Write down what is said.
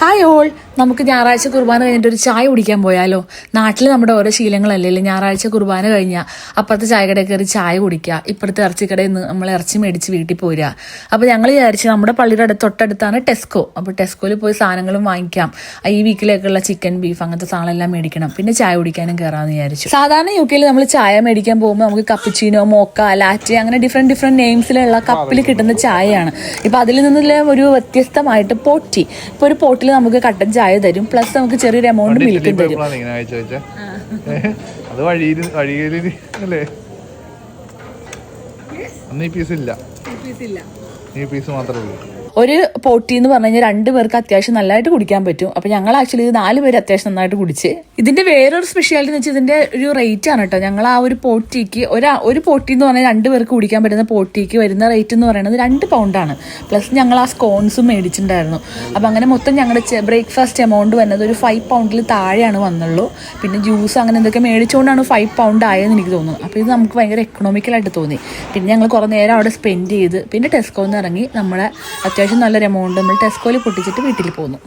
Hi all നമുക്ക് ഞായറാഴ്ച കുർബാന കഴിഞ്ഞിട്ട് ഒരു ചായ കുടിക്കാൻ പോയാലോ? നാട്ടിൽ നമ്മുടെ ഓരോ ശീലങ്ങളല്ലേ? ഞായറാഴ്ച കുർബാന കഴിഞ്ഞാൽ അപ്പുറത്തെ ചായക്കടയിൽ കയറി ചായ കുടിക്കുക. ഇപ്പുറത്തെ ഇറച്ചിക്കടയിൽ നിന്ന് നമ്മൾ ഇറച്ചി മേടിച്ച് വീട്ടിൽ പോരുക. അപ്പോൾ ഞങ്ങൾ വിചാരിച്ചു നമ്മുടെ പള്ളിയുടെ അടുത്ത് തൊട്ടടുത്താണ് ടെസ്കോ. അപ്പോൾ ടെസ്കോയിൽ പോയി സാധനങ്ങളും വാങ്ങിക്കാം. ഈ വീക്കിലേക്കുള്ള ചിക്കൻ ബീഫ് അങ്ങനത്തെ സാധനമെല്ലാം മേടിക്കണം. പിന്നെ ചായ കുടിക്കാനും കയറാമെന്ന് വിചാരിച്ചു. സാധാരണ യു കെയിൽ നമ്മൾ ചായ മേടിക്കാൻ പോകുമ്പോൾ നമുക്ക് കപ്പുച്ചീനോ മോക്ക ലാറ്റ് അങ്ങനെ ഡിഫറെന്റ് ഡിഫറെന്റ് നെയിംസിലുള്ള കപ്പിൽ കിട്ടുന്ന ചായയാണ്. ഇപ്പോൾ അതിൽ നിന്നുള്ള ഒരു വ്യത്യസ്തമായിട്ട് പോട്ടി. ഇപ്പോൾ ഒരു പോട്ടിൽ നമുക്ക് കട്ടൻ ചായ തരും. പ്ലസ് നമുക്ക് ചെറിയൊരു എമൗണ്ട് മിൽക്കും തരും. അത് വഴിയിൽ വഴിയിൽ അല്ലേ? അന്ന് ഈ പീസ് ഇല്ല. ഈ പീസ് മാത്രമേ ഉള്ളൂ. ഒരു പോട്ടി എന്ന് പറഞ്ഞു കഴിഞ്ഞാൽ രണ്ട് പേർക്ക് അത്യാവശ്യം നല്ലതായിട്ട് കുടിക്കാൻ പറ്റും. അപ്പോൾ ഞങ്ങൾ ആക്ച്വലി ഇത് നാല് പേര് അത്യാവശ്യം നന്നായിട്ട് കുടിച്ച്. ഇതിന്റെ വേറൊരു സ്പെഷ്യാലിറ്റി എന്ന് വെച്ചാൽ ഇതിന്റെ ഒരു റേറ്റ് ആണ് കേട്ടോ. ഞങ്ങൾ ആ ഒരു പോട്ടിക്ക് ഒരു ഒരു പോട്ടി എന്ന് പറഞ്ഞാൽ രണ്ട് പേർക്ക് കുടിക്കാൻ പറ്റുന്ന പോട്ടിക്ക് വരുന്ന റേറ്റ് എന്ന് പറയുന്നത് രണ്ട് പൗണ്ടാണ് പ്ലസ് ഞങ്ങൾ ആ സ്കോൺസും മേടിച്ചിട്ടുണ്ടായിരുന്നു. അപ്പോൾ അങ്ങനെ മൊത്തം ഞങ്ങളുടെ ബ്രേക്ക്ഫാസ്റ്റ് എമൗണ്ട് വന്നത് ഒരു ഫൈവ് പൗണ്ടിൽ താഴെയാണ് വന്നുള്ളൂ. പിന്നെ ജ്യൂസ് അങ്ങനെ എന്തൊക്കെ മേടിച്ചുകൊണ്ടാണ് ഫൈവ് പൗണ്ട് ആയതെന്ന് എനിക്ക് തോന്നുന്നു. അപ്പോൾ ഇത് നമുക്ക് ഭയങ്കര എക്കണോമിക്കലായിട്ട് തോന്നി. പിന്നെ ഞങ്ങൾ കുറേ നേരം അവിടെ സ്പെൻഡ് ചെയ്ത് പിന്നെ ടെസ്കോന്ന് ഇറങ്ങി നമ്മളെ അത്യാവശ്യം നല്ലൊരു എമൗണ്ട് നമ്മൾ ടെസ്കോയിൽ പൊട്ടിച്ചിട്ട് വീട്ടിൽ പോന്നു.